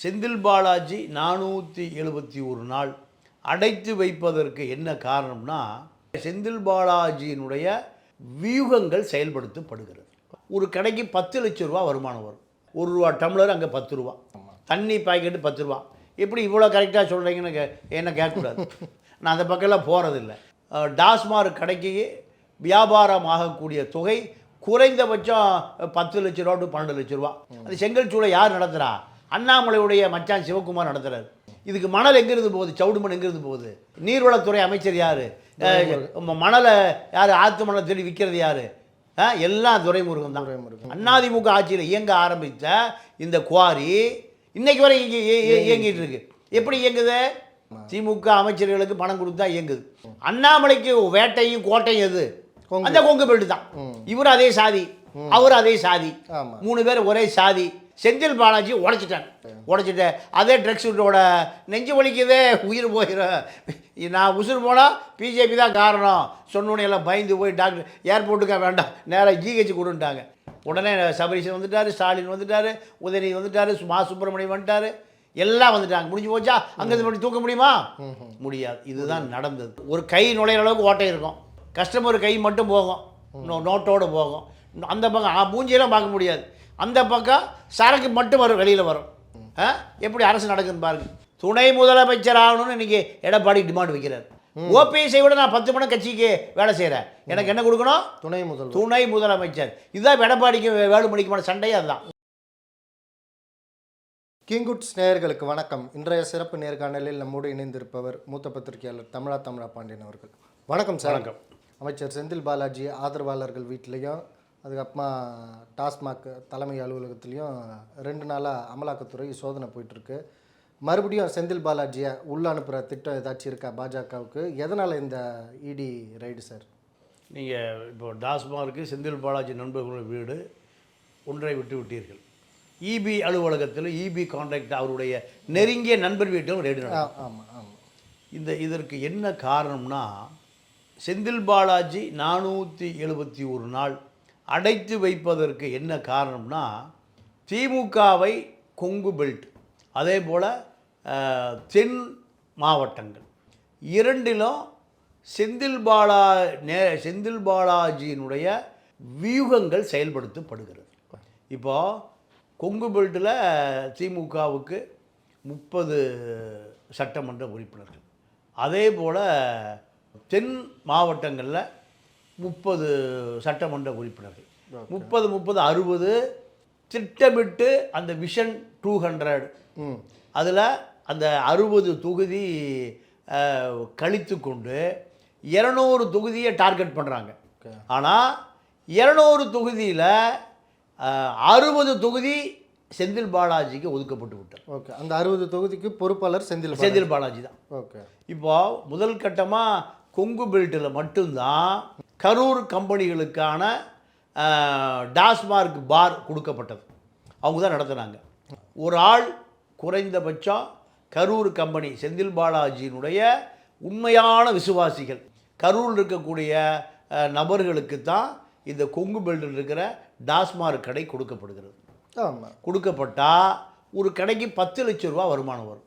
செந்தில் பாலாஜி நானூற்றி எழுபத்தி ஒரு நாள் அடைத்து வைப்பதற்கு என்ன காரணம்னா செந்தில் பாலாஜியினுடைய வியூகங்கள் செயல்படுத்தப்படுகிறது. ஒரு கடைக்கு பத்து லட்ச ரூபா வருமானம் வரும். ஒரு ரூபா டம்ளர் அங்கே பத்து ரூபா. தண்ணி பாக்கெட்டு பத்து ரூபா. எப்படி இவ்வளோ கரெக்டாக சொல்கிறீங்கன்னு கே என்ன கேட்கக்கூடாது. நான் அந்த பக்கம்லாம் போகிறதில்ல டாஸ்மார்க் கடைக்கு வியாபாரம் ஆகக்கூடிய தொகை குறைந்தபட்சம் பத்து லட்ச ரூபா டு பன்னெண்டு லட்ச ரூபா. அது செங்கல் சூளை யார் நடத்துகிறா அண்ணாமலையுடைய மச்சான் சிவகுமார் நடத்துறாரு. இதுக்கு மணல் எங்கிருந்து போகுது? சவுடு மண் எங்கிருந்து போகுது? நீர்வளத்துறை அமைச்சர் யார்? மணலை யார்? ஆத்து மணலை தேடி விற்கிறது யார்? எல்லாம் துரைமுருகன் தான். துரைமுருகன். அண்ணாதிமுக ஆட்சியில் இயங்க ஆரம்பித்த இந்த குவாரி இன்னைக்கு வரை இங்கே இயங்கிட்டு இருக்கு. எப்படி இயங்குது? திமுக அமைச்சர்களுக்கு பணம் கொடுத்தா இயங்குது. அண்ணாமலைக்கு வேட்டையும் கோட்டையும் எது. அந்த கொங்கு பெல்ட் தான். இவர் அதே சாதி. அவர் அதே சாதி. மூணு பேர் ஒரே சாதி. செந்தில் பாலாஜி உடைச்சிட்டான் உடைச்சிட்டு அதே ட்ரக்ஸ் விட்டோட நெஞ்சு வலிக்குதே உயிர் போயிடும் நான் உசுர் போனால் பிஜேபி தான் காரணம். சொன்னோன்னே எல்லாம் பயந்து போய் டாக்டர் ஏர்போர்ட்டுக்கா வேண்டாம். நேராக ஜிஹெச் கொடுன்ட்டாங்க. உடனே சபரீசன் வந்துட்டார் ஸ்டாலின் வந்துட்டார் உதயநிதி வந்துட்டார் மா சுப்பிரமணியம் வந்துட்டார். எல்லாம் வந்துட்டாங்க. முடிஞ்சு போச்சா? அங்கேருந்து மட்டும் தூக்க முடியுமா? முடியாது. இதுதான் நடந்தது. ஒரு கை நுழையிற அளவுக்கு ஓட்டை இருக்கும். கஸ்டமர் கை மட்டும் போகும். நோட்டோட போகும். அந்த பக்கம் ஆ, மூஞ்சியெல்லாம் பார்க்க முடியாது. அந்த பக்கம் சரக்கு மட்டும் வரும் வெளியில் வரும். ஆ? எப்படி அரசு நடக்குதுன்னு பாருங்க. துணை முதலமைச்சர் ஆகணும்னு இன்னைக்கு எடப்பாடி டிமாண்ட் வைக்கிறார். ஓபிஎஸ்ஐ விட நான் பத்து மணி கட்சிக்கு வேலை செய்கிறேன் எனக்கு என்ன கொடுக்கணும்? துணை முதல்வர். துணை முதலமைச்சர். இதுதான் எடப்பாடிக்கு வேலுமணிக்குமான சண்டையே அதுதான். கிங்குட்ஸ் நேயர்களுக்கு வணக்கம். இன்றைய சிறப்பு நேர்காணலில் நம்மோடு இணைந்திருப்பவர் மூத்த பத்திரிகையாளர் தமிழா தமிழா பாண்டியன் அவர்கள். வணக்கம் சார். வணக்கம். அமைச்சர் செந்தில் பாலாஜி ஆதரவாளர்கள் வீட்லேயும் அதுக்கப்புறமா டாஸ்மாக் தலைமை அலுவலகத்துலேயும் ரெண்டு நாளாக அமலாக்கத்துறை சோதனை போயிட்டுருக்கு. மறுபடியும் செந்தில் பாலாஜியை உள்ள அனுப்புகிற திட்டம் ஏதாச்சும் இருக்கா பாஜகவுக்கு? எதனால் இந்த இடி ரைடு சார்? நீங்கள் இப்போ டாஸ்மார்க்கு செந்தில் பாலாஜி நண்பர்களுடைய வீடு ஒன்றை விட்டு விட்டீர்கள். இபி அலுவலகத்தில் இபி கான்ட்ராக்ட் அவருடைய நெருங்கிய நண்பர் வீட்டிலும் ரெடி ஆமாம் ஆமாம் இந்த இதற்கு என்ன காரணம்னா செந்தில் பாலாஜி நானூற்றி எழுபத்தி ஒரு நாள் அடைத்து வைப்பதற்கு என்ன காரணம்னா திமுகவை கொங்கு பெல்ட் அதே போல் தென் மாவட்டங்கள். இரண்டிலும் செந்தில் பாலா நே செந்தில் பாலாஜியினுடைய வியூகங்கள் செயல்படுத்தப்படுகிறது. இப்போது கொங்கு பெல்ட்டில் திமுகவுக்கு முப்பது சட்டமன்ற உறுப்பினர்கள். அதே போல் தென் மாவட்டங்களில் முப்பது சட்டமன்ற உறுப்பினர்கள். முப்பது முப்பது அறுபது திட்டமிட்டு அந்த விஷன் டூ ஹண்ட்ரட் ம். அதில் அந்த அறுபது தொகுதி கழித்து கொண்டு இரநூறு தொகுதியை டார்கெட் பண்ணுறாங்க. ஆனால் இரநூறு தொகுதியில் அறுபது தொகுதி செந்தில் பாலாஜிக்கு ஒதுக்கப்பட்டு விட்டார் ஓகே அந்த அறுபது தொகுதிக்கு பொறுப்பாளர் செந்தில். செந்தில் பாலாஜி. தான். ஓகே இப்போ முதல் கட்டமாக கொங்கு பெல்ட்டில் மட்டும்தான் கரூர் கம்பெனிகளுக்கான டாஸ்மார்க் பார் கொடுக்கப்பட்டது. அவங்க தான் நடத்துனாங்க. ஒரு ஆள் குறைந்தபட்சம் கரூர் கம்பெனி செந்தில் பாலாஜியினுடைய உண்மையான விசுவாசிகள். கரூரில் இருக்கக்கூடிய நபர்களுக்கு தான் இந்த கொங்கு பெல்ட்டில் இருக்கிற டாஸ்மார்க் கடை கொடுக்கப்படுகிறது. கொடுக்கப்பட்டால் ஒரு கடைக்கு பத்து லட்ச ரூபா வருமானம் வரும்.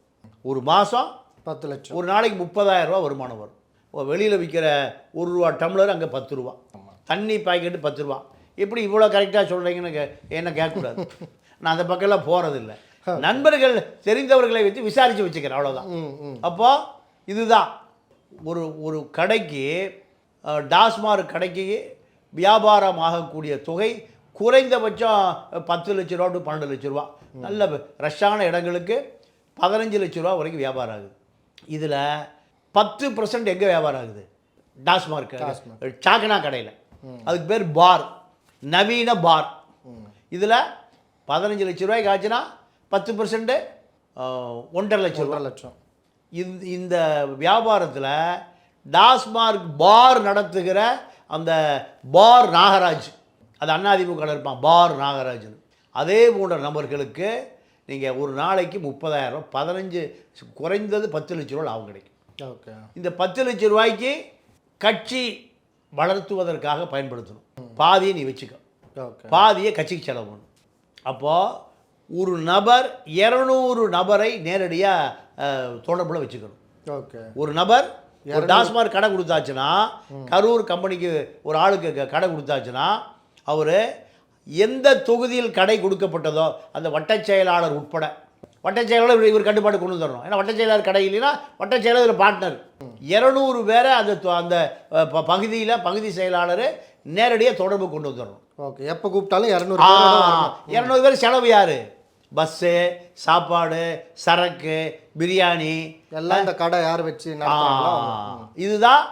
ஒரு மாதம் பத்து லட்சம். ஒரு நாளைக்கு முப்பதாயிரம் ரூபா வருமானம் வரும். வெளியில் விற்கிற ஒரு ரூபா டம்ளர் அங்கே பத்து ரூபா. தண்ணி பாக்கெட்டு பத்து ரூபா. எப்படி இவ்வளோ கரெக்டாக சொல்கிறீங்கன்னு கே என்ன கேட்கக்கூடாது. நான் அந்த பக்கம்லாம் போகிறதில்ல நண்பர்கள் தெரிந்தவர்களை வச்சு விசாரித்து வச்சுக்கிறேன் அவ்வளோதான் ம் ம். அப்போ இதுதான். ஒரு ஒரு கடைக்கு அஹ், டாஸ்மார்க் கடைக்கு வியாபாரம் ஆகக்கூடிய தொகை குறைந்தபட்சம் பத்து லட்ச ரூபா டு பன்னெண்டு லட்ச ரூபா. நல்ல ரஷ்ஷான இடங்களுக்கு பதினஞ்சு லட்ச ரூபா வரைக்கும் வியாபாரம் ஆகுது. இதில் பத்து பர்சன்ட் எங்கே வியாபாரம் ஆகுது? டாஸ்மார்க் சாக்கனா கடையில். அதுக்கு பேர் பார். நவீன பார். இதில் பதினஞ்சு லட்ச ரூபாய்க்கு ஆச்சுன்னா பத்து பர்சன்ட்டு ஒன்றரை லட்ச ரூபா. ஒன்றரை லட்சம். இந்த இந்த வியாபாரத்தில் டாஸ்மார்க் பார் நடத்துகிற அந்த பார் நாகராஜ் அது அண்ணாதிமுக இருப்பான் பார் நாகராஜன். அதே போன்ற நபர்களுக்கு நீங்கள் ஒரு நாளைக்கு முப்பதாயிரம் பதினஞ்சு குறைந்தது பத்து லட்ச ரூபா லாபம் கிடைக்கும். ஓகே இந்த பத்து லட்ச ரூபாய்க்கு கட்சி வளர்த்துவதற்காக பயன்படுத்தணும். பாதியை நீ வச்சுக்க. பாதியை கட்சிக்கு செலவு பண்ணணும். அப்போது ஒரு நபர் இரநூறு நபரை நேரடியாக தொடர்பில் வச்சுக்கணும். ஓகே ஒரு நபர் ஒரு டாஸ்மாக் கடை கொடுத்தாச்சுன்னா கரூர் கம்பெனிக்கு ஒரு ஆளுக்கு கடை கொடுத்தாச்சுன்னா அவர் எந்த தொகுதியில் கடை கொடுக்கப்பட்டதோ அந்த வட்டச் செயலாளர் உட்பட வட்டச் செயலாளர் இவர் இவர் கட்டுப்பாடு கொண்டு வந்துடணும் ஏன்னா வட்டச் செயலாளர் கடை இல்லைன்னா வட்டச் செயலாளர் பார்ட்னர் இரநூறு பேரை அந்த அந்த பகுதியில் பகுதி செயலாளர் நேரடியாக தொடர்பு கொண்டு வந்துடணும் ஓகே. எப்போ கூப்பிட்டாலும் இரநூறு. இரநூறு பேர் செலவு யாரு? பஸ்ஸு சாப்பாடு சரக்கு பிரியாணி. எல்லாம் இந்த கடை யார் வச்சு இதுதான்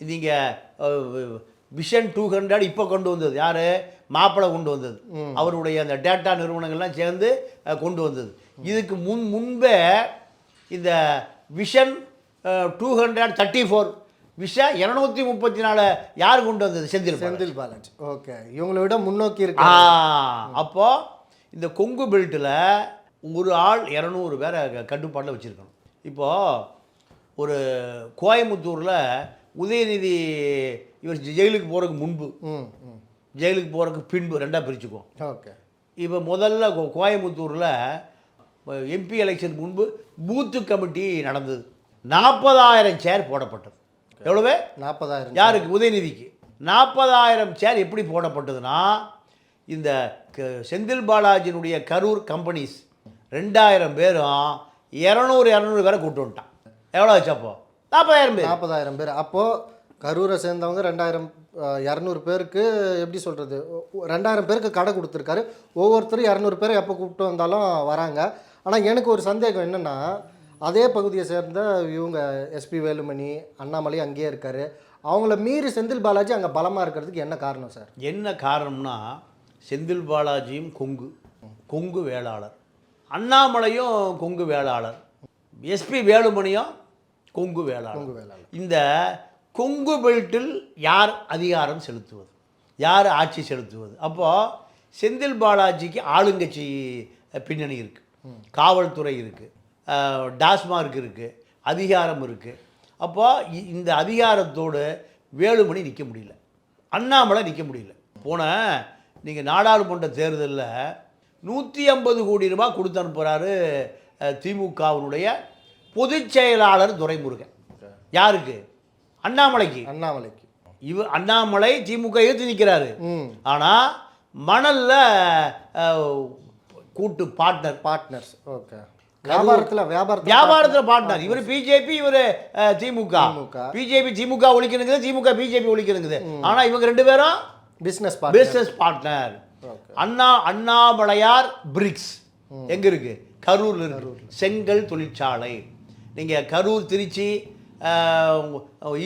நீங்கள் விஷன் டூ ஹண்ட்ரட் இப்போ கொண்டு வந்தது. யார்? மாப்பிளை கொண்டு வந்தது. அவருடைய அந்த டேட்டா நிறுவனங்கள்லாம் சேர்ந்து கொண்டு வந்தது. இதுக்கு முன் முன்பே இந்த vision two hundred thirty four vision இரநூத்தி முப்பத்தி நாலு யார் கொண்டு வந்தது? செந்தில். செந்தில் பாலாஜி. ஓகே. இவங்களை விட முன்னோக்கி இருக்கு அப்போ இந்த கொங்கு பெல்ட்டில் ஒரு ஆள் இரநூறு பேரை கட்டுப்பாட்டில் வச்சுருக்கணும். இப்போது ஒரு கோயம்புத்தூரில் உதயநிதி இவர் ஜெயிலுக்கு போகிறதுக்கு முன்பு ஜெயிலுக்கு போகிறதுக்கு பின்பு ரெண்டாக பிரிச்சுக்குவோம். ஓகே. இப்போ முதல்ல கோயம்புத்தூரில் எம்பி எலெக்ஷன் முன்பு பூத்து கமிட்டி நடந்தது. நாற்பதாயிரம் சேர் போடப்பட்டது. எவ்வளவு? நாற்பதாயிரம் யாருக்கு? உதயநிதிக்கு. நாற்பதாயிரம் சேர் எப்படி போடப்பட்டதுன்னா இந்த செந்தில் பாலாஜியினுடைய கரூர் கம்பெனிஸ் ரெண்டாயிரம் பேரும் இரநூறு இரநூறு பேரை கூட்டு வந்துட்டான். எவ்வளோ ஆச்சு அப்போ? நாற்பதாயிரம் பேர். நாற்பதாயிரம் பேர். அப்போது கரூரை சேர்ந்தவங்க ரெண்டாயிரம் இரநூறு பேருக்கு எப்படி சொல்கிறது ரெண்டாயிரம் பேருக்கு கடை கொடுத்துருக்காரு. ஒவ்வொருத்தரும் இரநூறு பேர் எப்போ கூப்பிட்டு வந்தாலும் வராங்க. ஆனால் எனக்கு ஒரு சந்தேகம் என்னென்னா அதே பகுதியை சேர்ந்த இவங்க எஸ்பி வேலுமணி அண்ணாமலை அங்கேயே இருக்காரு. அவங்கள மீறி செந்தில் பாலாஜி அங்கே பலமாக இருக்கிறதுக்கு என்ன காரணம் சார்? என்ன காரணம்னா செந்தில் பாலாஜியும் கொங்கு. கொங்கு வேளாளர். அண்ணாமலையும் கொங்கு வேளாளர். எஸ்பி வேலுமணியும் கொங்கு வேளாளர். கொங்கு வேளாளர். இந்த கொங்கு பெல்ட்டில் யார் அதிகாரம் செலுத்துவது? யார் ஆட்சி செலுத்துவது? அப்போது செந்தில் பாலாஜிக்கு ஆளுங்கட்சி பின்னணி இருக்குது காவல்துறை இருக்குது டாஸ்மார்க் இருக்குது அதிகாரம் இருக்குது அப்போ இ- இந்த அதிகாரத்தோடு வேலுமணி நிற்க முடியல. அண்ணாமலை நிற்க முடியல. போன நீங்கள் நாடாளுமன்ற தேர்தலில் நூற்றி ஐம்பது கோடி ரூபாய் கொடுத்து அனுப்புகிறாரு திமுகவினுடைய பொதுச் செயலாளர் துரைமுருகன். யாருக்கு? அண்ணாமலைக்கு. அண்ணாமலைக்கு. இவ அண்ணாமலை திமுக எதிர்த்து நிற்கிறாரு ஆனால் மணல்ல கூட்டு பார்ட்னர் பார்ட்னர்ஸ் ஓகே வியாபாரத்தில் வியாபாரத்தில் வியாபாரத்தில் பார்ட்னர் இவர் பிஜேபி இவர் திமுக. பிஜேபி திமுக ஒழிக்கணுங்குது திமுக பிஜேபி ஒழிக்கணுங்குது. ஆனா இவங்க ரெண்டு பேரும் பிஸ்னஸ் பிசினஸ் பார்ட்னர் அண்ணா அண்ணாமலையார் பிரிக்ஸ் எங்க இருக்கு? கரூர்ல இருக்கு. செங்கல் தொழிற்சாலை. நீங்க கரூர் திருச்சி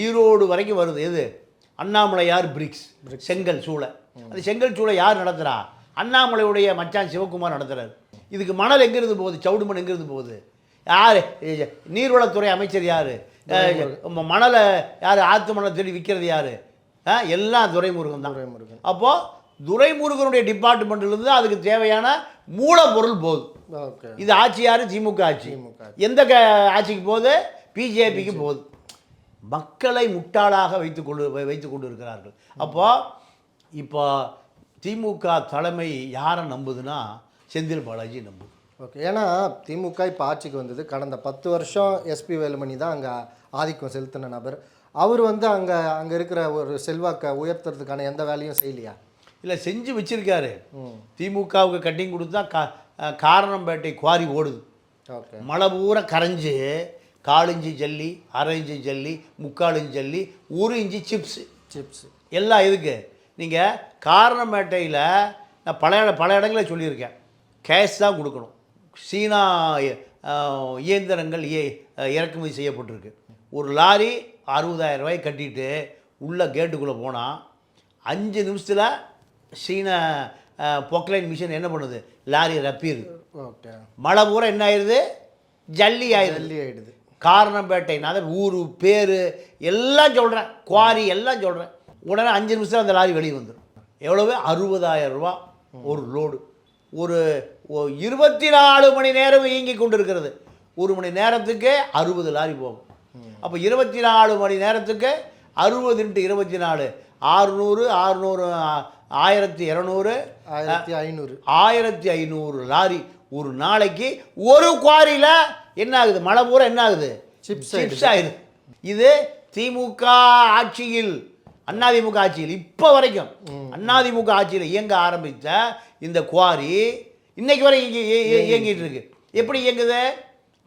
ஈரோடு வரைக்கும் வருது. எது? அண்ணாமலையார் பிரிக்ஸ் செங்கல் சூளை. அந்த செங்கல் சூளை யார் நடத்துறா? அண்ணாமலையுடைய மச்சான் சிவகுமார் நடத்துறாரு. இதுக்கு மணல் எங்கிருந்து போகுது? சவுடு மண் எங்கிருந்து போகுது? யார்? நீர்வளத்துறை அமைச்சர் யார்? மணலை யார் ஆற்று மணலை தேடி விற்கிறது யார்? எல்லாம் துரைமுருகன் தான். துரைமுருகன். அப்போது துரைமுருகனுடைய டிபார்ட்மெண்ட்லேருந்து அதுக்கு தேவையான மூலப்பொருள் போகுது இது ஆட்சி யாரு? திமுக ஆட்சி. எந்த க ஆட்சிக்கு போகுது? பிஜேபிக்கு போகுது. மக்களை முட்டாளாக வைத்து கொண்டு வைத்து கொண்டு இருக்கிறார்கள் அப்போ இப்போ திமுக தலைமை யாரை நம்புதுன்னா செந்தில் பாலாஜி நம்புது ஓகே ஏன்னா திமுக இப்போ ஆட்சிக்கு வந்தது கடந்த பத்து வருஷம் எஸ்பி வேலுமணி தான் அங்கே ஆதிக்கம் செலுத்தின நபர். அவர் வந்து அங்கே அங்கே இருக்கிற ஒரு செல்வாக்கை உயர்த்துறதுக்கான எந்த வேலையும் செய்யலையா? இல்லை செஞ்சு வச்சிருக்காரு. ம். திமுகவுக்கு கட்டிங் கொடுத்து தான் கா காரணம்பேட்டை குவாரி ஓடுது. ஓகே. மழை பூரா கரைஞ்சு காலிஞ்சி ஜல்லி அரை இஞ்சி ஜல்லி முக்கால் இஞ்சி ஜல்லி ஒரு இஞ்சி சிப்ஸு. சிப்ஸ். எல்லாம் எதுக்கு? நீங்கள் காரணமேட்டையில் நான் பல இட பல இடங்களில் சொல்லியிருக்கேன். கேஷ் தான் கொடுக்கணும். சீனா இயந்திரங்கள் இய இறக்குமதி செய்யப்பட்டிருக்கு. ஒரு லாரி அறுபதாயிரம் ரூபாய் கட்டிட்டு உள்ள கேட்டுக்குள்ளே போனால் அஞ்சு நிமிஷத்தில் சீன பொக்லைன் மிஷின் என்ன பண்ணுது? லாரி ரப்பிடுது. ஓகே. மழை பூரா என்ன ஆயிடுது ஜல்லி ஆயிடுது டெல்லி ஆயிடுது. காரணம்பேட்டை நான் தான் ஊர் பேர் எல்லாம் சொல்கிறேன் குவாரி எல்லாம் சொல்கிறேன் உடனே அஞ்சு நிமிஷம் அந்த லாரி வெளியே வந்துடும் எவ்வளவு? அறுபதாயிரம் ரூபா. ஒரு லோடு ஒரு இருபத்தி நாலு மணி நேரம் இயங்கி கொண்டு இருக்கிறது ஒரு மணி நேரத்துக்கு அறுபது லாரி போகும். அப்போ இருபத்தி நாலு மணி நேரத்துக்கு அறுபது இன்ட்டு இருபத்தி நாலு ஆறுநூறு ஆறுநூறு ஆயிரத்தி இரநூறு ஆயிரத்தி ஐநூறு. ஆயிரத்தி ஐநூறு லாரி. ஒரு நாளைக்கு ஒரு குவாரியில் என்ன ஆகுது? மழை பூரா என்ன ஆகுது? Chips சிப்ஸ் ஆகுது இது திமுக ஆட்சியில் அதிமுக ஆட்சியில் இப்போ வரைக்கும் அதிமுக ஆட்சியில் இயங்க ஆரம்பித்த இந்த குவாரி இன்னைக்கு வரை இயங்கி- இய- இய- இயங்கிட்டு இருக்கு. எப்படி இயங்குது?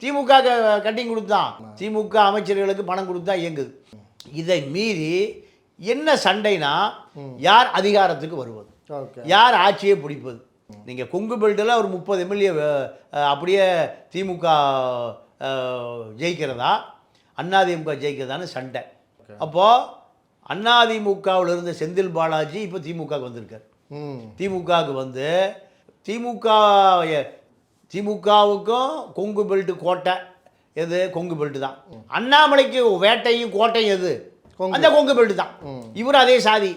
திமுக க- கட்டிங் கொடுத்தான் திமுக அமைச்சர்களுக்கு பணம் கொடுத்தா இயங்குது. இதை மீறி என்ன சண்டைனா யார் அதிகாரத்துக்கு வருவது? யார் ஆட்சியை பிடிப்பது? நீங்கள் கொங்கு பெல்ட்டில் ஒரு முப்பது எம்எல்ஏ அப்படியே திமுக ஜெயிக்கிறதா? அதிமுக ஜெயிக்கிறதான்னு சண்டை. அப்போது அதிமுகவில் இருந்த செந்தில் பாலாஜி இப்போ திமுகவுக்கு வந்திருக்கார். திமுகவுக்கு வந்து திமுக திமுகவுக்கும் கொங்கு பெல்ட் கோட்டை எது? கொங்கு பெல்ட் தான். அண்ணாமலைக்கு வேட்டையும் கோட்டையும் எது. அந்த கொங்கு பெல்ட் தான். இவர் அதே சாதி.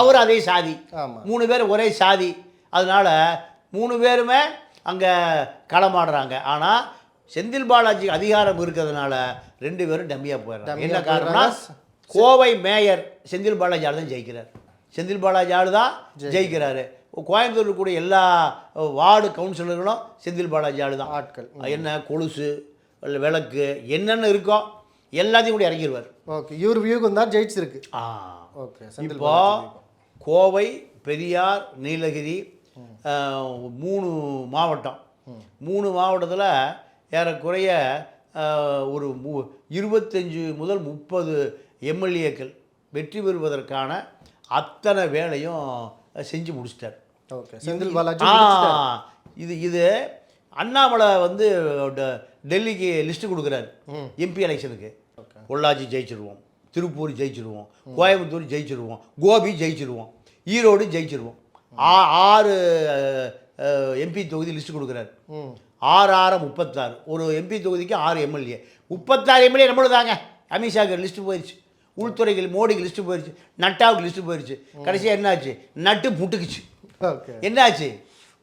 அவர் அதே சாதி. மூணு பேர் ஒரே சாதி. அதனால மூணு பேருமே அங்கே களமாடுறாங்க ஆனால் செந்தில் பாலாஜி அதிகாரம் இருக்கிறதுனால ரெண்டு பேரும் டம்மியாக போயிடுறாங்க. என்ன காரணம்னா. கோவை மேயர் செந்தில் பாலாஜி ஆள் தான் ஜெயிக்கிறார். செந்தில் பாலாஜி ஆள் தான் ஜெயிக்கிறாரு. கோயம்புத்தூர் கூட எல்லா வார்டு கவுன்சிலர்களும் செந்தில் பாலாஜி ஆள் தான் ஆட்கள் என்ன கொலுசு இல்ல விளக்கு என்னென்ன இருக்கோ எல்லாத்தையும் கூட இறங்கிடுவார் ஓகே இவர் வியூகம் தான் ஜெயிச்சிருக்கு. ஆ. ஓகே செந்தில் இப்போ கோவை பெரியார் நீலகிரி மூணு மாவட்டம். மூணு மாவட்டத்தில் ஏறக்குறைய ஒரு மு இருபத்தஞ்சு முதல் முப்பது எம்எல்ஏக்கள் வெற்றி பெறுவதற்கான அத்தனை வேலையும் செஞ்சு முடிச்சிட்டார். ஓகே. செந்தில் பாலாஜி. இது இது அண்ணாமலை வந்து டெல்லிக்கு லிஸ்ட்டு கொடுக்குறாரு. எம்பி எலெக்ஷனுக்கு. பொள்ளாச்சி ஜெயிச்சிருவோம் திருப்பூர் ஜெயிச்சிருவோம் கோயம்புத்தூர் ஜெயிச்சிருவோம் கோபி ஜெயிச்சிருவோம் ஈரோடு ஜெயிச்சிருவோம். ஆ ஆறு எம்பி தொகுதி லிஸ்ட்டு கொடுக்குறாரு. ஆறு ஆறு முப்பத்தாறு. ஒரு எம்பி தொகுதிக்கு ஆறு எம்எல்ஏ. முப்பத்தாறு எம்எல்ஏ நம்மளும் தாங்க அமித்ஷாக்கு லிஸ்ட்டு போயிடுச்சு உள்துறைக்கு மோடிக்கு லிஸ்ட்டு போயிடுச்சு நட்டாவுக்கு லிஸ்ட்டு போயிடுச்சு கடைசியாக என்னாச்சு? நட்டு புட்டுக்குச்சு ஓகே. என்னாச்சு?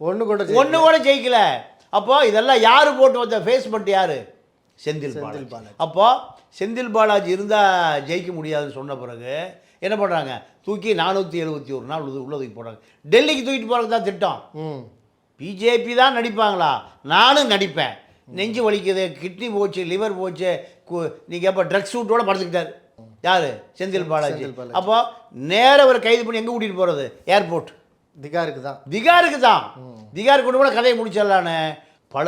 ஒன்று கூட ஒன்று கூட ஜெயிக்கல. அப்போ இதெல்லாம் யாரு போட்டு வந்த ஃபேஸ் பண்ணிட்டு யாரு? செந்தில் செந்தில் பாலாஜி. அப்போ செந்தில் பாலாஜி இருந்தால் ஜெயிக்க முடியாதுன்னு சொன்ன பிறகு என்ன பண்ணுறாங்க தூக்கி நானூற்றி எழுபத்தி ஒரு நாள் உள்ள உள்ள தூக்கி போடுறாங்க. டெல்லிக்கு தூக்கிட்டு போகிறது தான் திட்டம். ம். பிஜேபி தான் நடிப்பாங்களா? நானும் நடிப்பேன். நெஞ்சு வலிக்குது கிட்னி போச்சு லிவர் போச்சு நீங்கள் எப்போ ட்ரக்ஸ் சூட்டோட படுத்துக்கிட்டார். யார்? செந்தில் பாலாஜி. அப்போ நேர ஒரு கைது பண்ணி எங்கே கூட்டிகிட்டு போகிறது ஏர்போர்ட் திகாருக்கு தான். திகாருக்கு தான். திகார் கொண்டு கூட கதையை முடிச்சிடலான்னு பல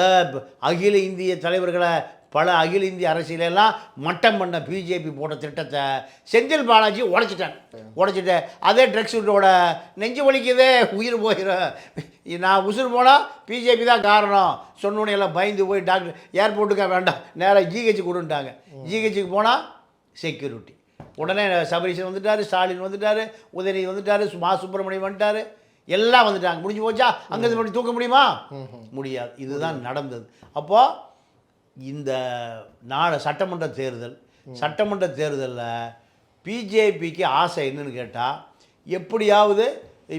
அகில இந்திய தலைவர்களை பல அகில இந்திய அரசியலெல்லாம் மட்டம் பண்ண பிஜேபி போட்ட திட்டத்தை செந்தில் பாலாஜி உடைச்சிட்டான். உடைச்சிட்டு அதே ட்ரக்ஸ் விட்டோட நெஞ்சு வலிக்குதே உயிர் போயிடும் நான் உசுர் போனால் பிஜேபி தான் காரணம். சொன்னோன்னே எல்லாம் பயந்து போய் டாக்டர் ஏர்போர்ட்டுக்கா வேண்டாம். நேராக ஜிஹெச் கொடுன்ட்டாங்க. ஜிஹெச்சுக்கு போனால் செக்யூரிட்டி உடனே சபரீசன் வந்துட்டாரு ஸ்டாலின் வந்துட்டாரு உதயநிதி வந்துட்டாரு மா சுப்பிரமணியம் வந்துட்டாரு. எல்லாம் வந்துட்டாங்க. முடிஞ்சு போச்சா? அங்கேருந்து பண்ணி தூக்க முடியுமா? முடியாது. இதுதான் நடந்தது. அப்போ இந்த நாடு சட்டமன்ற தேர்தல் சட்டமன்ற தேர்தலில் பிஜேபிக்கு ஆசை என்னன்னு கேட்டால் எப்படியாவது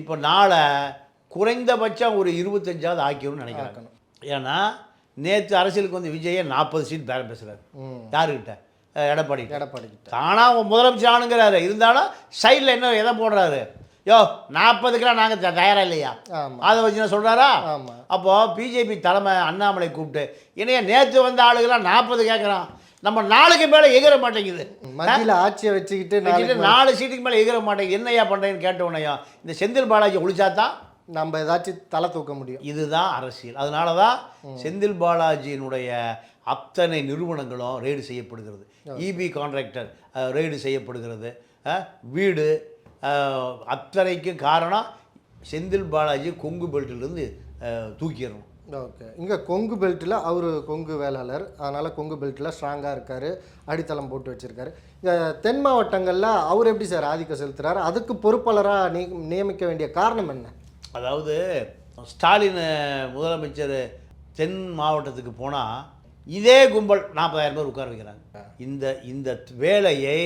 இப்போ நாளை குறைந்தபட்சம் ஒரு இருபத்தஞ்சாவது ஆக்கிடும்னு நினைக்கிறாங்க. ஏன்னா நேற்று அரசியலுக்கு வந்து விஜயை நாற்பது சீட் பேரம் பேசுகிறாரு யாருக்கிட்ட எடப்பாடி எடப்பாடி கிட்ட தானா முதலமைச்சர் ஆணுங்கிறாரு இருந்தாலும் சைடில் என்ன எதை போடுறாரு? யோ நாற்பதுக்கெல்லாம் நாங்கள் தயாராக இல்லையா? அதை வச்சு நான் சொல்கிறாரா அப்போது பிஜேபி தலைமை அண்ணாமலை கூப்பிட்டு என்னைய நேற்று வந்த ஆளுகெல்லாம் நாற்பது கேட்குறான் நம்ம நாளுக்கு மேலே எகிற மாட்டேங்குது. மத்தியில் ஆட்சியை வச்சுக்கிட்டு நாலு சீட்டுக்கு மேலே எகிற மாட்டேங்குது. என்னையா பண்ணுறேன்னு கேட்டவனையா இந்த செந்தில் பாலாஜி ஒழிச்சா தான்? நம்ம ஏதாச்சும் தலை தூக்க முடியும். இதுதான் அரசியல். அதனால தான் செந்தில் பாலாஜியினுடைய அத்தனை நிறுவனங்களும் ரெய்டு செய்யப்படுகிறது. இபி கான்ட்ராக்டர் ரெய்டு செய்யப்படுகிறது. வீடு அத்தனைக்கும் காரணம் செந்தில் பாலாஜி கொங்கு பெல்ட்டிலேருந்து தூக்கிடணும். ஓகே. இங்கே கொங்கு பெல்ட்டில் அவர் கொங்கு வேளாளர். அதனால் கொங்கு பெல்ட்டில் ஸ்ட்ராங்காக இருக்கார். அடித்தளம் போட்டு வச்சுருக்காரு. இங்கே தென் மாவட்டங்களில் அவர் எப்படி சார் ஆதிக்கம் செலுத்துறாரு? அதுக்கு பொறுப்பாளராக நீ நியமிக்க வேண்டிய காரணம் என்ன? அதாவது ஸ்டாலின் முதலமைச்சர் தென் மாவட்டத்துக்கு போனால் இதே கும்பல் நாற்பதாயிரம் பேர் உட்கார வைக்கிறாங்க. இந்த இந்த வேலையை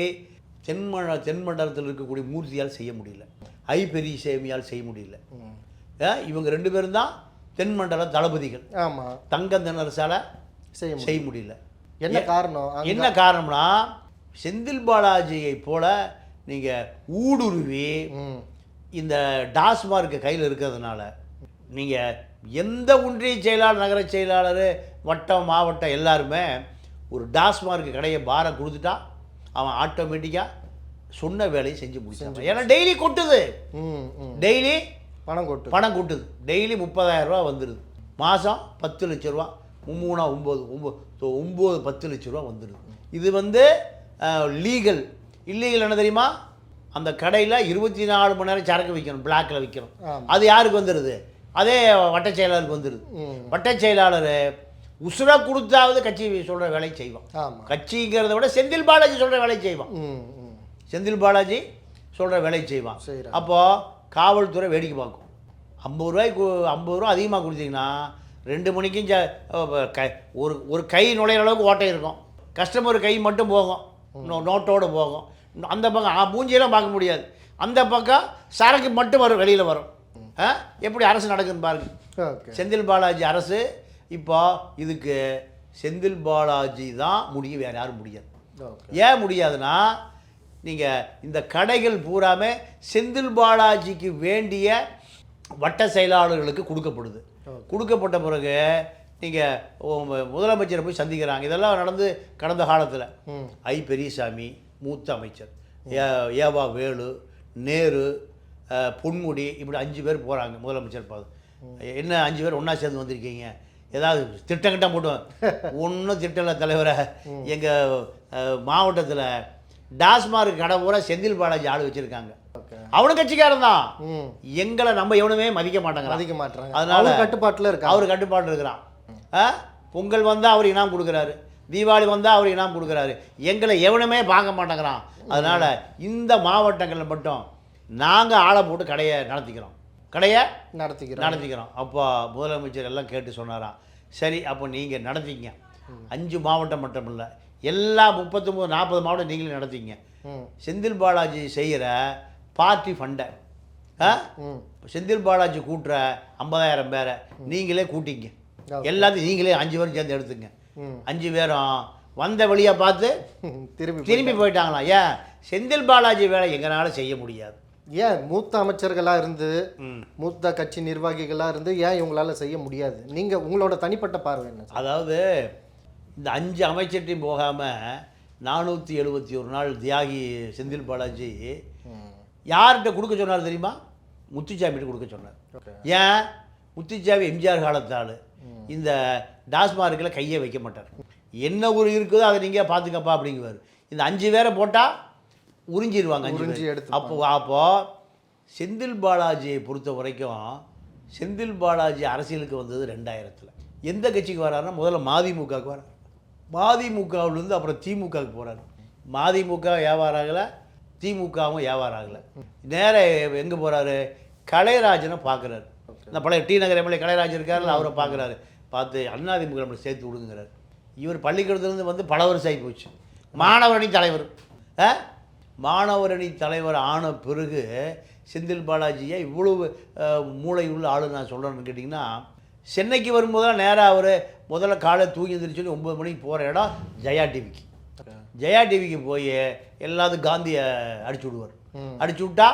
தென்ம தென்மண்டலத்தில் இருக்கக்கூடிய மூர்த்தியால் செய்ய முடியல. ஐ பெரிய சேமியால் செய்ய முடியல இவங்க ரெண்டு பேரும் தான் தென்மண்டல தளபதிகள். ஆமாம் தங்கம் தென்னரசால செய்ய முடியல. என்ன காரணம்? என்ன காரணம்னா செந்தில் பாலாஜியை போல நீங்கள் ஊடுருவி இந்த டாஸ்மார்க் கையில் இருக்கிறதுனால நீங்கள் எந்த ஒன்றிய செயலாளர் நகர செயலாளர் வட்டம் மாவட்டம் எல்லாருமே ஒரு டாஸ்மார்க் கடையை பாரை கொடுத்துட்டா அவன் ஆட்டோமேட்டிக்காக சொன்ன வேலையை செஞ்சு முடிச்சான். ஏன்னா டெய்லி கொட்டுது. டெய்லி பணம் கொட்டு பணம் கொட்டுது. டெய்லி முப்பதாயிரம் ரூபா வந்துடுது மாதம் பத்து லட்ச ரூபா. மும்மூணா ஒம்பது ஒம்பது ஒம்பது பத்து லட்ச ரூபா வந்துடுது இது வந்து லீகல். இல்லீகல் என்ன தெரியுமா? அந்த கடையில் இருபத்தி நாலு மணி நேரம் சரக்கு விற்கணும் பிளாக்கில் விற்கணும். அது யாருக்கு வந்துடுது அதே வட்டச் செயலாளருக்கு வந்துடுது ம். வட்டச் செயலாளர் உசுரை கொடுத்தாவது கட்சி சொல்கிற வேலையை செய்வான். கட்சிங்கிறத விட செந்தில் பாலாஜி சொல்கிற வேலையை செய்வான். செந்தில் பாலாஜி சொல்கிற வேலையை செய்வான். அப்போது காவல்துறை வேடிக்கை பார்க்கும். ஐம்பது ரூபாய்க்கு ஐம்பது ரூபா அதிகமாக கொடுத்தீங்கன்னா ரெண்டு மணிக்கும் ஒரு ஒரு கை நுழையிற அளவுக்கு ஓட்டை இருக்கும். கஸ்டமர் கை மட்டும் போகும். நோட்டோடு போகும். அந்த பக்கம் ஆ, மூஞ்சியெல்லாம் பார்க்க முடியாது. அந்த பக்கம் சரக்கு மட்டும் வரும் வெளியில் வரும்? எப்படி அரசு நடக்குதுன்னு பாருங்க. செந்தில் பாலாஜி அரசு இப்போ இதுக்கு செந்தில் பாலாஜி தான் முடியும் வேறு யாரும் முடியாது. ஏன் முடியாதுன்னா நீங்கள் இந்த கடைகள் பூராமே செந்தில் பாலாஜிக்கு வேண்டிய வட்ட செயலாளர்களுக்கு கொடுக்கப்படுது. கொடுக்கப்பட்ட பிறகு நீங்கள் முதலமைச்சரை போய் சந்திக்கிறாங்க. இதெல்லாம் நடந்து கடந்த காலத்தில். ஐ பெரியசாமி மூத்த அமைச்சர் ஏவா வேலு நேரு பொன்முடி இப்படி அஞ்சு பேர் போகிறாங்க முதலமைச்சர் பாது என்ன அஞ்சு பேர் ஒன்றா சேர்ந்து வந்திருக்கீங்க? ஏதாவது திட்டம் கிட்டம் போட்டு ஒன்றும் திட்டம் இல்லை தலைவரை. எங்கள் மாவட்டத்தில் டாஸ்மார்க் கடை பூரா செந்தில் பாலாஜி ஆள் வச்சுருக்காங்க. அவனும் கட்சிக்காரன் தான். எங்களை நம்ம எவனுமே மதிக்க மாட்டாங்க மதிக்க மாட்டாங்க அதனால- கட்டுப்பாட்டில் இருக்காங்க அவர் கட்டுப்பாடு இருக்கிறான். பொங்கல் வந்தால் அவர் இனாம் கொடுக்குறாரு. தீபாவளி வந்தால் அவர் இனாம் கொடுக்குறாரு. எங்களை எவனுமே பார்க்க மாட்டேங்கிறான். அதனால் இந்த மாவட்டங்களில் மட்டும் நாங்கள் ஆளை போட்டு கடையை நடத்திக்கிறோம். கடையை நடத்திக்கிறோம். நடத்திக்கிறோம். அப்போ முதலமைச்சர் எல்லாம் கேட்டு சொன்னாராம். சரி அப்போ நீங்கள் நடத்திங்க. அஞ்சு மாவட்டம் மட்டும் இல்லை எல்லா முப்பத்தொம்பது நாற்பது மாவட்டம் நீங்களே நடத்திங்க. செந்தில் பாலாஜி செய்கிற பார்ட்டி ஃபண்டை செந்தில் பாலாஜி கூட்டுற ஐம்பதாயிரம் பேரை நீங்களே கூட்டிங்க. எல்லாத்தையும் நீங்களே அஞ்சு பேரும் சேர்ந்து எடுத்துங்க. அஞ்சு பேரும் வந்த வழியாக பார்த்து திரும்பி திரும்பி போயிட்டாங்களாம். ஏன்? செந்தில் பாலாஜி வேலை எங்களால் செய்ய முடியாது. ஏன் மூத்த அமைச்சர்களாக இருந்து. மூத்த கட்சி நிர்வாகிகளாக இருந்து ஏன் இவங்களால செய்ய முடியாது? நீங்கள் உங்களோட தனிப்பட்ட பார்வை என்ன? அதாவது இந்த அஞ்சு அமைச்சர்ட்டையும் போகாமல் நானூற்றி எழுபத்தி ஒரு நாள் தியாகி செந்தில் பாலாஜி யார்கிட்ட கொடுக்க சொன்னார் தெரியுமா? முத்துச்சாமிகிட்ட கொடுக்க சொன்னார். ஏன்? முத்துச்சாமி எம்ஜிஆர் காலத்தாள். இந்த டாஸ்மார்க்கில் கையை வைக்க மாட்டார். என்ன ஒரு இருக்குதோ அதை நீங்கள் பார்த்துக்கப்பா அப்படிங்குவார். இந்த அஞ்சு பேரை போட்டால் உறிஞ்சிடுவாங்க அஞ்சு உறிஞ்சி. எடுத்துப்பாங்க. அப்போ அப்போ செந்தில் பாலாஜியை பொறுத்த வரைக்கும் செந்தில் பாலாஜி அரசியலுக்கு வந்தது ரெண்டாயிரத்தில். எந்த கட்சிக்கு வராருன்னா முதல்ல மதிமுகவுக்கு வரார். மதிமுகவிலேருந்து அப்புறம் திமுகவுக்கு போகிறார் மதிமுக வியாபாரம் ஆகலை திமுகவும் வியாபாரம் ஆகலை. நேரா எங்கே போகிறாரு கலைராஜனை பார்க்குறாரு இந்த பழைய டி நகர் எம்எல்ஏ கலைராஜ் இருக்காருல்ல அவரை பார்க்குறாரு பார்த்து அண்ணாதிமுக நம்மளை சேர்த்து விடுங்கிறார். இவர் பள்ளிக்கூடத்துலேருந்து வந்து பல வருஷம் ஆகி போச்சு. மாணவரணி தலைவர். ஆ? மாணவரணி தலைவர் ஆன பிறகு செந்தில் பாலாஜியை இவ்வளவு அஹ், மூளை உள்ள ஆளு நான் சொல்கிறேன்னு கேட்டிங்கன்னா சென்னைக்கு வரும்போதெல்லாம் நேராக அவர் முதல்ல காலை தூங்கி எந்திரிச்சு ஒம்பது மணிக்கு போகிற இடம் ஜெயா டிவிக்கு. ஜெயா டிவிக்கு போய் எல்லாத்துக்கும் காந்தியை அடிச்சு விடுவார். அடிச்சு விட்டா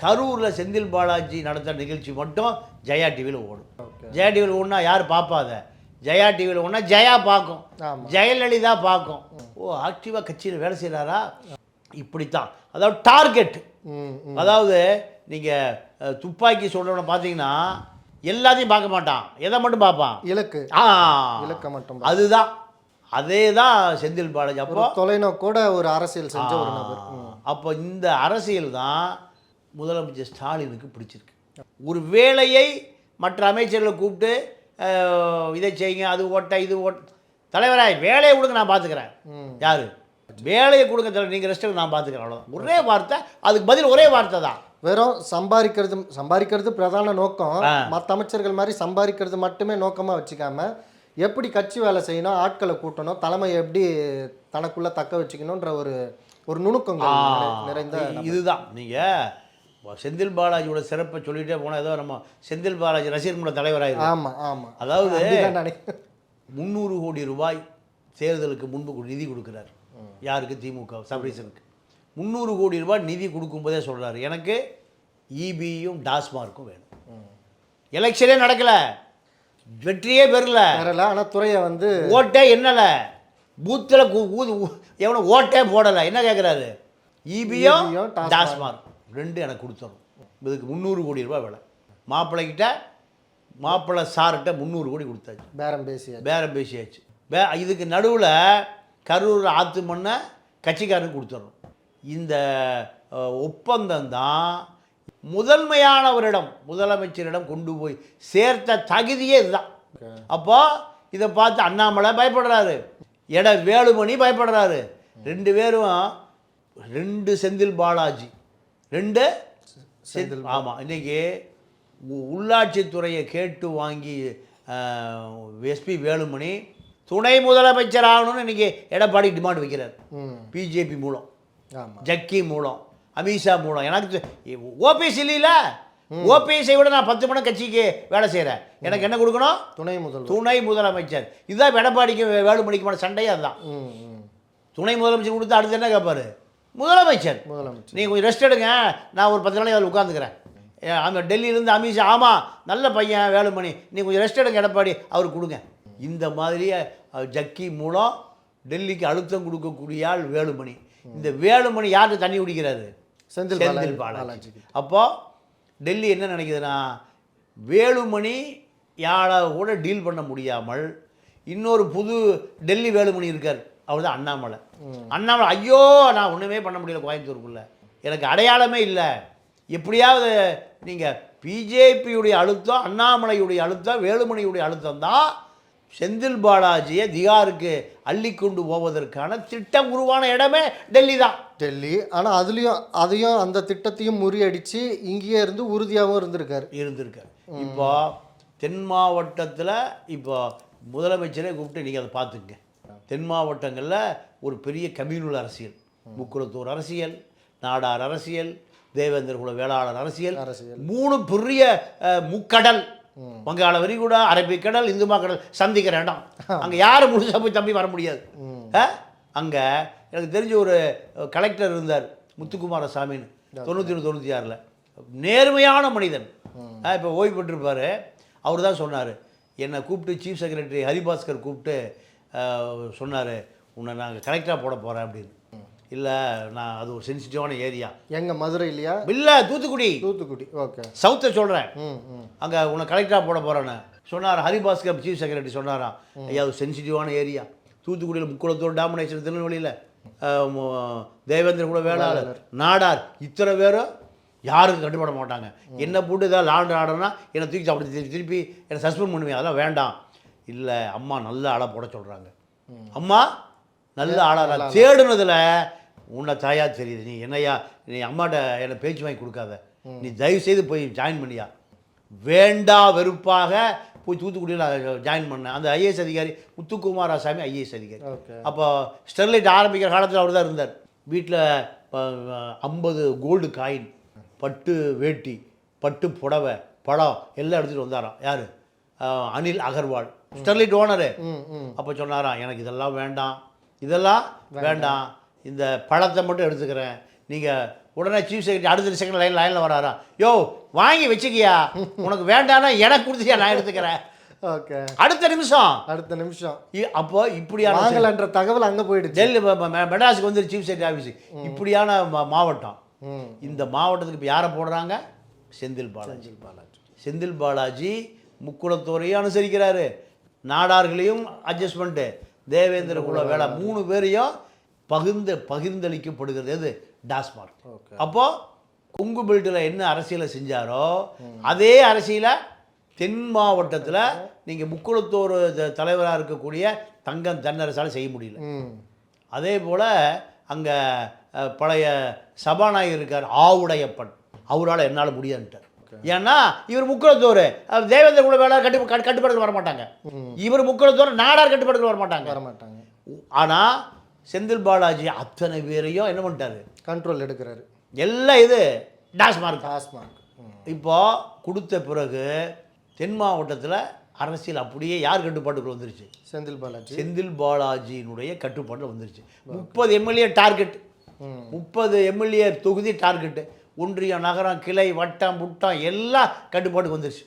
கரூரில் செந்தில் பாலாஜி நடத்த நிகழ்ச்சி மட்டும் ஜெயா டிவியில் ஓடும். ஜெயா டிவியில் ஓடுனா யார் பார்ப்பாத? ஜெயா டிவியில் ஓடுனா ஜெயா பார்க்கும். ஜெயலலிதா பார்க்கும். ஓ ஆக்டிவாக கட்சியில் வேலை செய்கிறாரா இப்படித்தான். அதாவது டார்கெட் அதாவது நீங்கள் துப்பாக்கி சொல்கிறவனை பார்த்தீங்கன்னா எல்லாத்தையும் பார்க்க மாட்டான். எதை மட்டும் பார்ப்பான்? இலக்கு. ஆ. இலக்க மட்டும் அதுதான். அதே தான் செந்தில் பாலாஜி. அப்போ தொலைநோக்கோட ஒரு அரசியல் செஞ்ச ஒரு நபர். அப்போ இந்த அரசியல் தான் முதலமைச்சர் ஸ்டாலினுக்கு பிடிச்சிருக்கு. ஒரு வேலையை மற்ற அமைச்சர்களை கூப்பிட்டு இதை செய்யுங்க அது ஓட்ட இது ஓட்ட தலைவராய் வேலையை கொடுங்க நான் பார்த்துக்கிறேன். யார்? வேலையை கொடுங்க தலைவர் நீங்கள் ரெஸ்ட்டு நான் பார்த்துக்கிறேன் ஒரே வார்த்தை அதுக்கு பதில் ஒரே வார்த்தை தான். வெறும் சம்பாதிக்கிறது சம்பாதிக்கிறது பிரதான நோக்கம். மற்ற அமைச்சர்கள் மாதிரி சம்பாதிக்கிறது மட்டுமே நோக்கமாக வச்சுக்காம எப்படி கட்சி வேலை செய்யணும் ஆட்களை கூட்டணும் தலைமையை எப்படி தனக்குள்ள தக்க வச்சுக்கணுன்ற ஒரு ஒரு நிறை- நிறைந்த இதுதான். நீங்கள் செந்தில் பாலாஜியோட சிறப்பை சொல்லிட்டே போனால் ஏதோ நம்ம செந்தில் பாலாஜி ரசிகர் மன்ற தலைவராயிருக்கும் ஆமா ஆமா. அதாவது முந்நூறு கோடி ரூபாய் தேர்தலுக்கு முன்பு நிதி கொடுக்குறாரு. யாருக்கு? திமுக சபரீசனுக்கு. முந்நூறு கோடி ரூபாய் நிதி கொடுக்கும்போதே சொல்கிறாரு எனக்கு இபியும் டாஸ்மார்க்கும் வேணும். எலெக்ஷனே நடக்கல. வெற்றியே பெறல. வரல ஆனால் துறையை வந்து ஓட்டே என்னல பூத்தில் ஊது எவனும் ஓட்டே போடலை. என்ன கேட்குறாரு இபியும் EBயும் டாஸ்மார்க். டாஸ்மார்க். ரெண்டு எனக்கு கொடுத்துரும் இதுக்கு முந்நூறு கோடி ரூபாய் விலை. மாப்பிள்ளைகிட்ட மாப்பிள்ளை சார்கிட்ட முந்நூறு கோடி கொடுத்தாச்சு. பேரம் பேசி பேரம் பேசியாச்சு. வே இதுக்கு நடுவில் கரூர் ஆத்து மண்ணை கட்சிக்காரனுக்கு கொடுத்துட்றோம் இந்த ஒப்பந்தம் தான் முதன்மையானவரிடம் முதலமைச்சரிடம் கொண்டு போய் சேர்த்த தகுதியே இதுதான். அப்போ இதை பார்த்து அண்ணாமலை பயப்படுறாரு. எட வேலுமணி பயப்படுறாரு. ரெண்டு பேரும் ரெண்டு செந்தில் பாலாஜி. ரெண்டு செந்தில் ஆமாம் இன்னைக்கு உ- உள்ளாட்சித்துறையை கேட்டு வாங்கி எஸ்பி வேலுமணி துணை முதலமைச்சர் ஆகணும்னு இன்னைக்கு எடப்பாடி டிமாண்ட் வைக்கிறார். ம். பிஜேபி மூலம் ஜக்கி மூலம் அமித்ஷா மூலம். எனக்கு ஓபிஎஸ் இல்லையில? ஓபிஎஸ்ஐ விட நான் பத்து மணி கட்சிக்கு வேலை செய்கிறேன் எனக்கு என்ன கொடுக்கணும்? துணை முதல்வர். துணை முதலமைச்சர். இதுதான் இப்ப எடப்பாடிக்கு வே- வேலுமணிக்குமான சண்டையே அதுதான். துணை முதலமைச்சர் கொடுத்து அடுத்து என்ன கேட்பாரு முதலமைச்சர். முதலமைச்சர். நீங்கள் கொஞ்சம் ரெஸ்ட் எடுங்க. நான் ஒரு பத்து நாளைக்கு அதில் உட்காந்துக்கிறேன் ஆமாம் டெல்லியிலேருந்து அமித்ஷா ஆமாம் நல்ல பையன் வேலுமணி. நீ கொஞ்சம் ரெஸ்ட் எடுங்க எடப்பாடி. அவர் கொடுங்க. இந்த மாதிரியே அஹ், ஜக்கி மூலம் டெல்லிக்கு அழுத்தம் கொடுக்கக்கூடிய ஆள் வேலுமணி. இந்த வேலுமணி யாருக்கு தண்ணி குடிக்கிறாரு? செந்தில் செந்தில் பாலாஜி பாலாஜி. அப்போ டெல்லி என்ன நினைக்குதுன்னா வேலுமணி யாரை கூட டீல் பண்ண முடியாமல் இன்னொரு புது டெல்லி வேலுமணி இருக்கார். அவர் தான் அண்ணாமலை. அண்ணாமலை ஐயோ நான் ஒன்றுமே பண்ண முடியல கோயம்புத்தூருக்குள்ள. எனக்கு அடையாளமே இல்லை. எப்படியாவது நீங்கள் பிஜேபியுடைய அழுத்தம் அண்ணாமலையுடைய அழுத்தம் வேலுமணியுடைய அழுத்தம் தான் செந்தில் பாலாஜியை திகாருக்கு அள்ளி கொண்டு போவதற்கான திட்டம் உருவான இடமே டெல்லி தான். டெல்லி. ஆனால் அதுலேயும் அதையும் அந்த திட்டத்தையும் முறியடிச்சு இங்கேயே இருந்து உறுதியாகவும் இருந்திருக்காரு. இருந்திருக்காரு. இப்போ தென் மாவட்டத்தில் இப்போ முதலமைச்சரே கூப்பிட்டு நீங்கள் அதை பார்த்துங்க தென் மாவட்டங்களில் ஒரு பெரிய கம்யூனல் அரசியல் முக்குளத்தூர் அரசியல் நாடார் அரசியல் தேவேந்திர குல வேளாளர் அரசியல் அரசியல். மூணு பெரிய முக்கடல். வங்காள விரிகுடா அரபிக்கடல் இந்துமா கடல் சந்திக்கிற இடம். அங்கே யாரும் முழுசா போய் தம்பி வர முடியாது. அங்கே எனக்கு தெரிஞ்ச ஒரு கலெக்டர் இருந்தார் முத்துக்குமார சாமின்னு தொண்ணூற்றி ஒன்று தொண்ணூற்றி ஆறில் நேர்மையான மனிதன் இப்போ ஓய்வு பெற்றிருப்பார். அவர் தான் சொன்னார். என்னை கூப்பிட்டு சீஃப் செக்ரட்டரி ஹரிபாஸ்கர் கூப்பிட்டு சொன்னார். உன்னை நாங்கள் கலெக்டராக போட போகிறேன் அப்படின்னு. இல்லை நான் அது ஒரு சென்சிட்டிவான ஏரியா எங்க மதுரை இல்லையா? இல்லை தூத்துக்குடி. தூத்துக்குடி ஓகே. சவுத்தை சொல்கிறேன் அங்கே உன்னை கலெக்டராக போட போகிறேன்னு சொன்னார் ஹரிபாஸ்கர் சீஃப் செக்ரட்டரி சொன்னாராம் ஐயா அது சென்சிட்டிவான ஏரியா தூத்துக்குடியில் முக்குளத்தூர் டாமினேஷன் திருநெல்வேலியில் தேவேந்திர கூட வேளாளர் நாடார். இத்தனை பேரும் யாருக்கும் கட்டுப்பட மாட்டாங்க. என்ன போட்டு ஏதாவது லாண்டு ஆடனா என்னை தூக்கி அப்படி திருப்பி திருப்பி என்னை சஸ்பெண்ட் பண்ணுவேன். அதெல்லாம் வேண்டாம். இல்லை அம்மா நல்ல ஆளாக போட சொல்கிறாங்க அம்மா நல்ல ஆளாக தேடுனதில் உன்னை தாயா தெரியுது. நீ என்னையா நீ அம்மாட்ட என்னை பேச்சு வாங்கி கொடுக்காத. நீ தயவு செய்து போய் ஜாயின் பண்ணியா. வேண்டா வெறுப்பாக போய் தூத்துக்குடியில் ஜாயின் பண்ணேன். அந்த ஐஏஎஸ் அதிகாரி முத்துக்குமார் ஆசாமி ஐஏஎஸ் அதிகாரி. அப்போ ஸ்டெர்லைட் ஆரம்பிக்கிற காலத்தில் அவர் தான் இருந்தார். வீட்டில் ஐம்பது கோல்டு காயின் பட்டு வேட்டி பட்டு புடவை பழம் எல்லாம் எடுத்துகிட்டு வந்தாராம். யார்? அனில் அகர்வால். Sterlite owner. அப்போ சொன்னாராம் எனக்கு இதெல்லாம் வேண்டாம். இதெல்லாம் வேண்டாம். இந்த பழத்தை மட்டும் எடுத்துக்கிறேன். நீங்கள் உடனே சீஃப் செக்ரட்டரி அடுத்த செகண்ட் லைன் லைனில் வராரா? யோ வாங்கி வச்சுக்கியா? உனக்கு வேண்டாம்னா எனக்கு கொடுத்துக்கியா? நான் எடுத்துக்கிறேன். ஓகே. அடுத்த நிமிஷம். அடுத்த நிமிஷம். அப்போ இப்படியான வாங்கலன்ற தகவல் அங்க போயிடுச்சு. டெல்லி மெட்ராஸுக்கு வந்து சீஃப் செக்ரட்டரி ஆஃபீஸ் இப்படியான மாவட்டம். இந்த மாவட்டத்துக்கு இப்போ யாரை போடுறாங்க? செந்தில் பாலாஜி. பாலாஜி. செந்தில் பாலாஜி முக்குளத்தோரையும் அனுசரிக்கிறாரு. நாடார்களையும் அட்ஜஸ்ட்மெண்ட்டு தேவேந்திர குல வேளா மூணு பேரையும் பகிர்ந்து பகிர்ந்தளிக்கப்படுகிறது எது டாஸ்மார்க் ஓகே அப்போ கொங்கு பெல்ட்டில் என்ன அரசியலை செஞ்சாரோ அதே அரசியலை தென் மாவட்டத்தில் நீங்கள் முக்குளத்தோர் தலைவராக இருக்கக்கூடிய தங்கம் தென்னரசால் செய்ய முடியல. அதே போல் அங்கே பழைய சபாநாயகர் இருக்கார் ஆவுடையப்பன். அவரால் என்னால் முடியாதுட்டார் ஏன்னா இவர் முக்குளத்தோர் தேவேந்திர குல வேளாளர் கட்டு கட்டு- கட்டுப்பாடுகள் வர மாட்டாங்க இவர் முக்குளத்தோர் நாடார் கட்டுப்பாடுகள் வர மாட்டாங்க வர மாட்டாங்க ஆனால் செந்தில் பாலாஜி அத்தனை பேரையும் என்ன பண்ணிட்டாரு? கண்ட்ரோல் எடுக்கிறாரு. எல்லாம் இது டாஸ்மார்க் டாஸ்மார்க் ம். இப்போ கொடுத்த பிறகு தென் மாவட்டத்தில் அரசியல் அப்படியே யார் கட்டுப்பாட்டுக்குள்ள வந்துருச்சு? செந்தில் பாலாஜி. செந்தில் பாலாஜியினுடைய கட்டுப்பாட்டில் வந்துருச்சு. முப்பது எம்எல்ஏ டார்கெட். முப்பது எம்எல்ஏ தொகுதி டார்கெட்டு. ஒன்றியம் நகரம் கிளை வட்டம் புட்டம் எல்லாம் கட்டுப்பாட்டுக்கு வந்துருச்சு.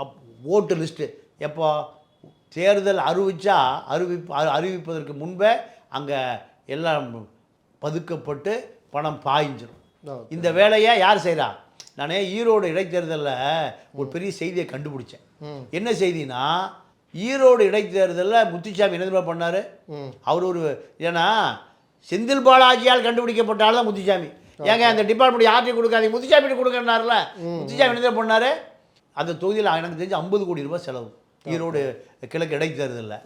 அப் ஓட்டு லிஸ்ட்டு எப்போ தேர்தல் அறிவிச்சா அறிவிப்பு அறிவிப்பதற்கு முன்பே அங்கே எல்லாம் பதுக்கப்பட்டு பணம் பாய்ஞ்சிரும். ஓ, இந்த வேலையை யார் செய்கிறா நானே ஈரோடு இடைத்தேர்தலில் ஒரு பெரிய செய்தியை கண்டுபிடிச்சேன். என்ன செய்தினா ஈரோடு இடைத்தேர்தலில் முத்துசாமி என்ன பண்ணார்? அவர் ஒரு ஏன்னா செந்தில் பாலாஜியால் கண்டுபிடிக்கப்பட்ட ஆள் தான் முத்துசாமி ஏங்க அந்த டிபார்ட்மெண்ட் யார்ட்டையும் கொடுக்காதீங்க? முத்துசாமி கொடுக்கறாருல முத்துசாமி என்ன பண்ணாரு? அந்த தொகுதியில் எனக்கு தெரிஞ்சு ஐம்பது கோடி ரூபாய் செலவு. ஈரோடு கிழக்கு இடைத்தேர்தலில்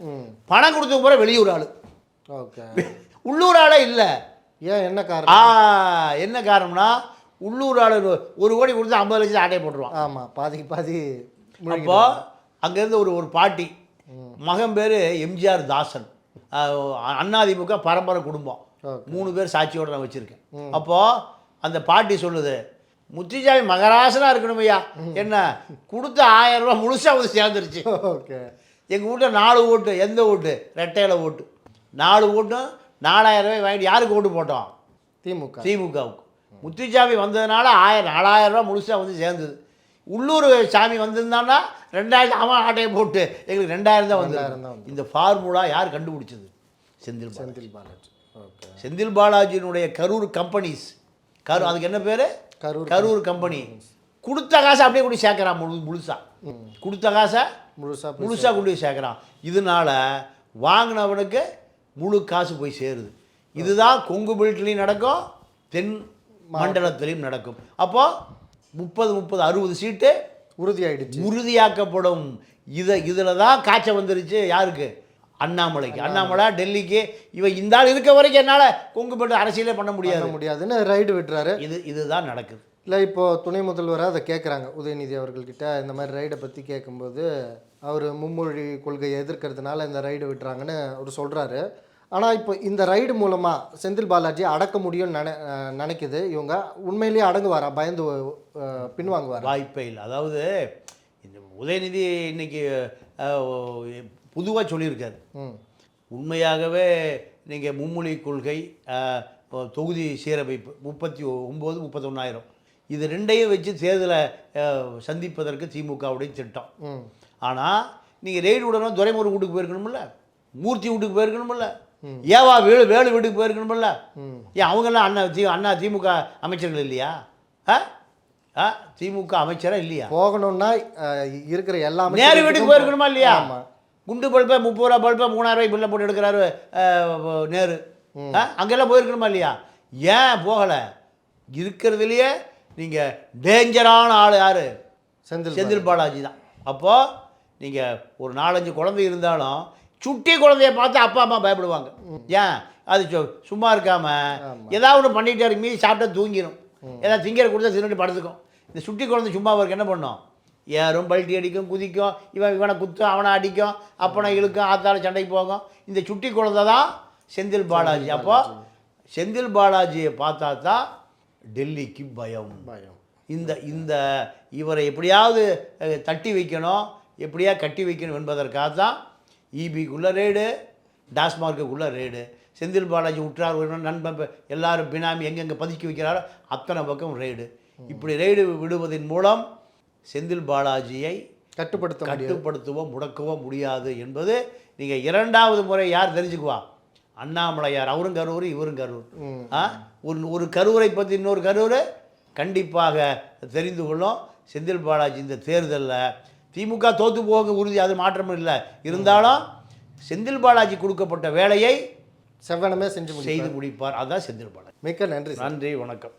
பணம் கொடுத்த முறை வெளியூர் ஆள். ஓகே உள்ளூர் ஆளே இல்லை. ஏன் என்ன ஆ காரணம் என்ன காரணம்னா உள்ளூர் ஆளு ஒரு கோடி கொடுத்து ஐம்பது லட்சம் ஆட்டையை போட்டுருவான். ஆமாம் பாதிக்கு பாதி அப்போ அங்கேருந்து ஒரு ஒரு பாட்டி மகன் பேர் எம்ஜிஆர் தாசன். அஹ் அண்ணாதிமுக பரம்பரை குடும்பம். மூணு பேர் சாட்சியோட நான் வச்சுருக்கேன். அப்போது அந்த பாட்டி சொல்லுது முத்துசாமி மகராசனாக இருக்கணும் ஐயா. என்ன? கொடுத்த ஆயிரம் ரூபாய் முழுசாக வந்து சேர்ந்துருச்சு. ஓகே. எங்கள் வீட்டில் நாலு ஓட்டு எந்த ஓட்டு? ரெட்டையில ஓட்டு. நாலு ஓட்டும் நாலாயிரம் ரூபாய் வாங்கிட்டு யாருக்கு ஓட்டு போட்டோம்? திமுக. திமுகவுக்கு. முத்துசாமி வந்ததுனால ஆயிரம் நாலாயிரம் ரூபாய் முழுசாக வந்து சேர்ந்தது. உள்ளூர் சாமி வந்திருந்தான்னா ரெண்டாயிரம் அவன் ஆட்டையை போட்டு எங்களுக்கு ரெண்டாயிரம் தான் வந்து இந்த ஃபார்முலா யார் கண்டுபிடிச்சது? செந்தில் செந்தில் பாலாஜி. செந்தில் பாலாஜியினுடைய கரூர் கம்பெனிஸ் கரு அதுக்கு என்ன பேர்? கரூர் கரூர் கம்பெனி கொடுத்த காசை அப்படியே கொண்டு சேர்க்குறான் முழு முழுசா. கொடுத்த காசை முழுசா முழுசாக கொண்டு போய் சேர்க்குறான். இதனால வாங்கினவனுக்கு முழு காசு போய் சேருது. இதுதான் கொங்கு பெல்ட்லேயும் நடக்கும் தென் மண்டலத்திலையும் நடக்கும். அப்போ முப்பது முப்பது அறுபது சீட்டு உறுதியாயிடுச்சு. உறுதியாக்கப்படும். இதை இதில் தான் காய்ச்சல் வந்துருச்சு. யாருக்கு? அண்ணாமலைக்கு. அண்ணாமலை. டெல்லிக்கு. இவன் இந்த ஆள் இருக்க வரைக்கும் என்னால் கொங்கு பெல்ட் அரசியலே பண்ண முடியாது. முடியாதுன்னு ரைடு விட்டுறாரு. இது இதுதான் நடக்குது. இல்லை இப்போ துணை முதல்வராக அதை கேட்குறாங்க உதயநிதி அவர்கள்கிட்ட இந்த மாதிரி ரைடை பற்றி கேட்கும்போது அவர் மும்மொழி கொள்கையை எதிர்க்கிறதுனால இந்த ரைடு விட்டுறாங்கன்னு அவர் சொல்கிறாரு ஆனால் இப்போ இந்த ரைடு மூலமாக செந்தில் பாலாஜி அடக்க முடியும்னு நினை நினைக்குது. இவங்க உண்மையிலேயே அடங்குவாரா? பயந்து பின்வாங்குவாரா? வாய்ப்பே இல்லை. அதாவது இந்த உதயநிதி இன்னைக்கு பொதுவாக சொல்லியிருக்காரு. ம். உண்மையாகவே நீங்கள் மும்மொழி கொள்கை தொகுதி சீரமைப்பு முப்பத்தி ஒம்பது முப்பத்தொன்னாயிரம். இது ரெண்டையும் வச்சு தேர்தலை சந்திப்பதற்கு திமுகவுடைய திட்டம். ஆனால் நீங்கள் ரெய்டு விடணும் துரைமுருகன் வீட்டுக்கு போயிருக்கணும்ல மூர்த்தி வீட்டுக்கு போயிருக்கணும்ல ஏவா வேலு வேலு வீட்டுக்கு போயிருக்கணும்ல ம். ஏன் அவங்கெல்லாம் அண்ணா தி அண்ணா திமுக அமைச்சர்கள் இல்லையா? ஆ? ஆ திமுக அமைச்சரா இல்லையா? போகணும்னா இருக்கிற எல்லா நேரு வீட்டுக்கு போயிருக்கணுமா இல்லையா. குண்டு பல்பை முப்பது ரூபா பல்பை மூணாயிரம் ரூபாய் பில்லை போட்டு எடுக்கிறாரு நேரு. ஆ அங்கெல்லாம் போயிருக்கணுமா இல்லையா? ஏன் போகலை? இருக்கிறதுலையே நீங்கள் டேஞ்சரான ஆள் யார்? செந்தில் செந்தில் பாலாஜி. தான். அப்போது நீங்கள் ஒரு நாலஞ்சு குழந்தை இருந்தாலும் சுட்டி குழந்தைய பார்த்து அப்பா அம்மா பயப்படுவாங்க. ஏன்? அது சும்மா இருக்காம ஏதாவது ஒன்று பண்ணிகிட்டே இருக்கு மீதி சாப்பிட்டா தூங்கிடும் ஏதாவது திங்கிற கொடுத்தா தின்னுட்டு படுத்துக்கும். இந்த சுட்டி குழந்தை சும்மா இருக்கு என்ன பண்ணும்? ஏறும் பல்ட்டி அடிக்கும் குதிக்கும் இவன் இவனை குத்தும் அவனை அடிக்கும் அப்பனை இழுக்கும் ஆத்தால சண்டைக்கு போகும். இந்த சுட்டி குழந்தை தான் செந்தில் பாலாஜி. அப்போ செந்தில் பாலாஜியை பார்த்தா தான் டெல்லிக்கு பயம். பயம். இந்த இந்த இவரை எப்படியாவது தட்டி வைக்கணும் எப்படியா கட்டி வைக்கணும் என்பதற்காக தான் இபிக்குள்ளே ரெய்டு டாஸ்மார்க்குள்ளே ரெய்டு செந்தில் பாலாஜி உற்றார் உறவினர் நண்பன் எல்லாரும் பினாமி எங்கெங்கே பதுக்கி வைக்கிறாரோ அத்தனை பக்கம் ரெய்டு இப்படி ரெய்டு விடுவதன் மூலம் செந்தில் பாலாஜியை கட்டுப்படுத்த கட்டுப்படுத்தவோ முடக்கவோ முடியாது என்பது நீங்கள் இரண்டாவது முறை யார் தெரிஞ்சுக்குவா? அண்ணாமலையார் அவரும் கரூர் இவரும் கரூர். ஆ? ஒரு ஒரு கரூரை பற்றி இன்னொரு கரூர் கண்டிப்பாக தெரிந்து கொள்ளும். செந்தில் பாலாஜி இந்த தேர்தலில் திமுக தோத்து போக உறுதி அது மாற்றம் இல்லை. இருந்தாலும் செந்தில் பாலாஜி கொடுக்கப்பட்ட வேலையை செவ்வனமே செஞ்சு செய்து முடிப்பார். அதுதான் செந்தில் பாலாஜி. மிக்க நன்றி நன்றி வணக்கம்.